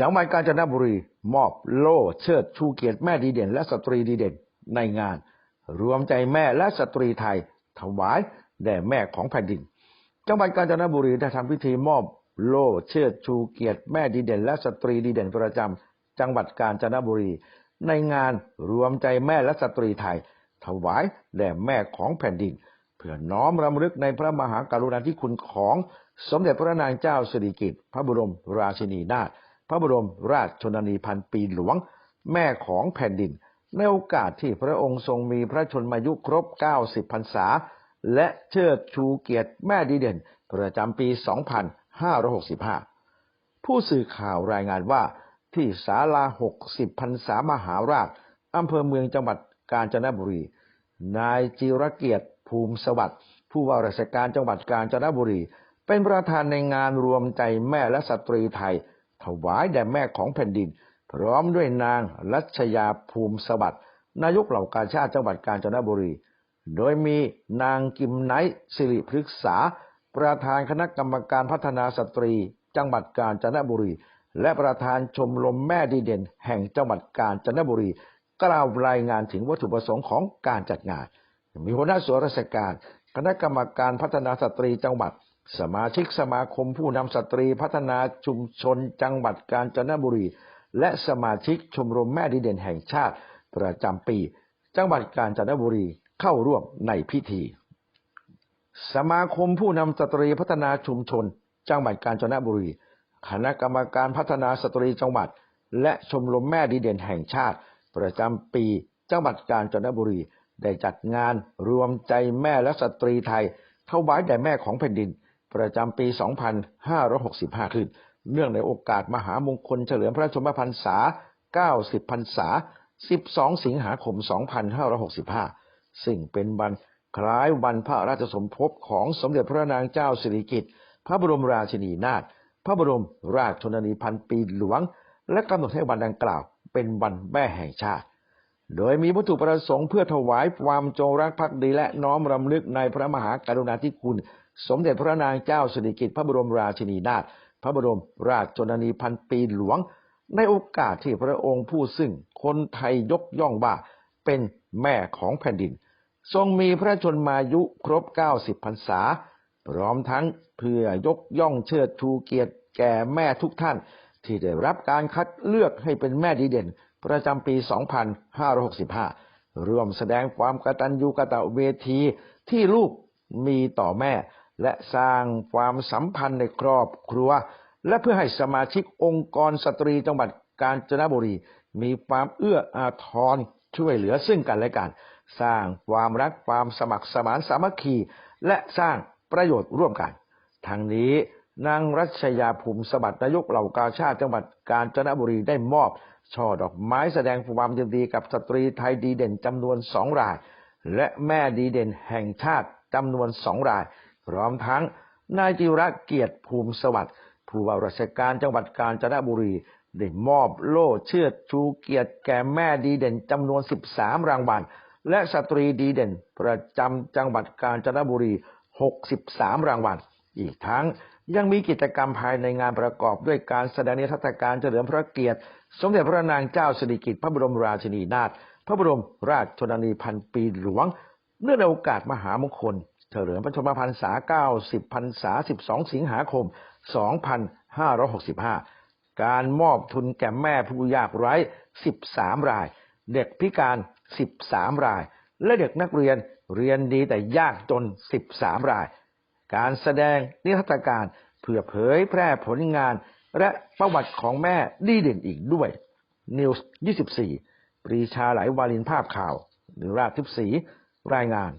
จังหวัดกาญจนบุรีมอบโล่เชิดชูเกียรติแม่ดีเด่น และสตรีดีเด่นในงาน รวมใจแม่และสตรีไทยถวายแด่แม่ของแผ่นดิน จังหวัดกาญจนบุรีได้ทำพิธีมอบโล่เชิดชูเกียรติแม่ดีเด่น และสตรีดีเด่นประจำจังหวัดกาญจนบุรี ในงานรวมใจแม่และสตรีไทย ถวายแด่แม่ของแผ่นดิน เพื่อน้อมรำลึกในพระมหากรุณาธิคุณของสมเด็จพระนางเจ้าสิริกิติ์พระบรมราชินีนาถ พระบรมราชชนนีพันปีหลวง แม่ของแผ่นดิน ในโอกาสที่พระองค์ทรงมีพระชนมายุครบ 90 พรรษา และเชิดชูเกียรติแม่ดีเด่น ประจำปี 2565 ผู้สื่อข่าวรายงานว่าที่ศาลา 60 พรรษามหาราชอำเภอเมืองจังหวัดกาญจนบุรี นายจิรเกียรติภูมิสวัสดิ์ผู้ว่าราชการจังหวัดกาญจนบุรี เป็นประธานในงานรวมใจแม่และสตรีไทย ถวายแด่แม่ของแผ่นดิน พร้อมด้วยนางรัชยาภูมิสวัสดิ์นายกเหล่ากาชาติจังหวัดกาญจนบุรี โดยมีนางกิมไนท์สิริพฤกษา ประธานคณะกรรมการพัฒนาสตรี จังหวัดกาญจนบุรี และประธานชมรมแม่ดีเด่น แห่งจังหวัดกาญจนบุรี กล่าวรายงานถึงวัตถุประสงค์ของการจัดงาน มีหัวหน้าส่วนราชการ คณะกรรมการพัฒนาสตรีจังหวัด สมาชิกสมาคมผู้นำสตรีพัฒนาชุมชนจังหวัดกาญจนบุรี และสมาชิกชมรมแม่ดีเด่นแห่งชาติ ประจำปี จังหวัดกาญจนบุรีเข้าร่วมในพิธี สมาคมผู้นำสตรีพัฒนาชุมชน จังหวัดกาญจนบุรี คณะกรรมการพัฒนาสตรีจังหวัด และชมรมแม่ดีเด่นแห่งชาติ ประจำปี จังหวัดกาญจนบุรี ได้จัดงานรวมใจแม่และสตรีไทยถวายแด่แม่ของแผ่นดิน ประจำปี 2565 ขึ้น เนื่องในโอกาสมหามงคลเฉลิมพระชนมพรรษา 90 พรรษา 12 สิงหาคม 2565 ซึ่งเป็นวันคล้ายวันพระราชสมภพของสมเด็จพระนางเจ้าสิริกิติ์ พระบรมราชินีนาถ พระบรมราชชนนีพันปีหลวง และกำหนดให้วันดังกล่าวเป็นวันแม่แห่งชาติ โดยมีวัตถุประสงค์เพื่อถวายความจงรักภักดีและน้อมรำลึกในพระมหากรุณาธิคุณ สมเด็จพระนางเจ้าสิริกิติ์พระบรมราชินีนาถพระบรมราชชนนีพันปีหลวง ในโอกาสที่พระองค์ผู้ซึ่งคนไทยยกย่องว่าเป็นแม่ของแผ่นดิน ทรงมีพระชนมายุครบ 90 พรรษา พร้อมทั้งเพื่อยกย่องเชิดชูเกียรติแก่แม่ทุกท่าน ที่ได้รับการคัดเลือกให้เป็นแม่ดีเด่น ประจำปี 2565 ร่วมแสดงความกตัญญูกตเวทีที่ลูกมีต่อแม่ และสร้างความสัมพันธ์ในครอบครัว และเพื่อให้สมาชิกองค์กรสตรีจังหวัดกาญจนบุรี มีความเอื้ออาทรช่วยเหลือซึ่งกันและกัน สร้างความรักความสมัครสมานสามัคคี และสร้างประโยชน์ร่วมกัน ทั้งนี้นางรัชยาภูมิสวัดนายกเหล่ากาชาติจังหวัดกาญจนบุรีได้มอบ ช่อดอกไม้แสดงความยินดีกับสตรีไทยดีเด่นจำนวนสองราย และแม่ดีเด่นแห่งชาติจำนวนสองราย พร้อมทั้งนายจิระเกียรติภูมิสวัสดิ์ผู้ว่าราชการจังหวัดกาญจนบุรีได้มอบโล่เชิดชูเกียรติแก่แม่ดีเด่นจำนวน 13 รางวัล และสตรีดีเด่นประจำจังหวัดกาญจนบุรี 63 รางวัล อีกทั้ง ยังมีกิจกรรมภายในงานประกอบด้วยการแสดงนิทรรศการเฉลิมพระเกียรติ สมเด็จพระนางเจ้าสิริกิติ์พระบรมราชินีนาถพระบรมราชชนนีพันปีหลวง เนื่องในโอกาสมหามงคล เฉลิมพระชนมพรรษา 90 พรรษา 12 สิงหาคม 2565 การมอบทุนแก่แม่ผู้ยากไร้ 13 ราย เด็กพิการ 13 ราย และเด็กนักเรียนเรียนดีแต่ยากจน 13 ราย การแสดงนิทรรศการ พื่อเผยแพร่ผลงานและประวัติของแม่ดีเด่นอีกด้วย News 24 ปรีชาไหลวาลินภาพข่าวหรือราชทิพสีรายงาน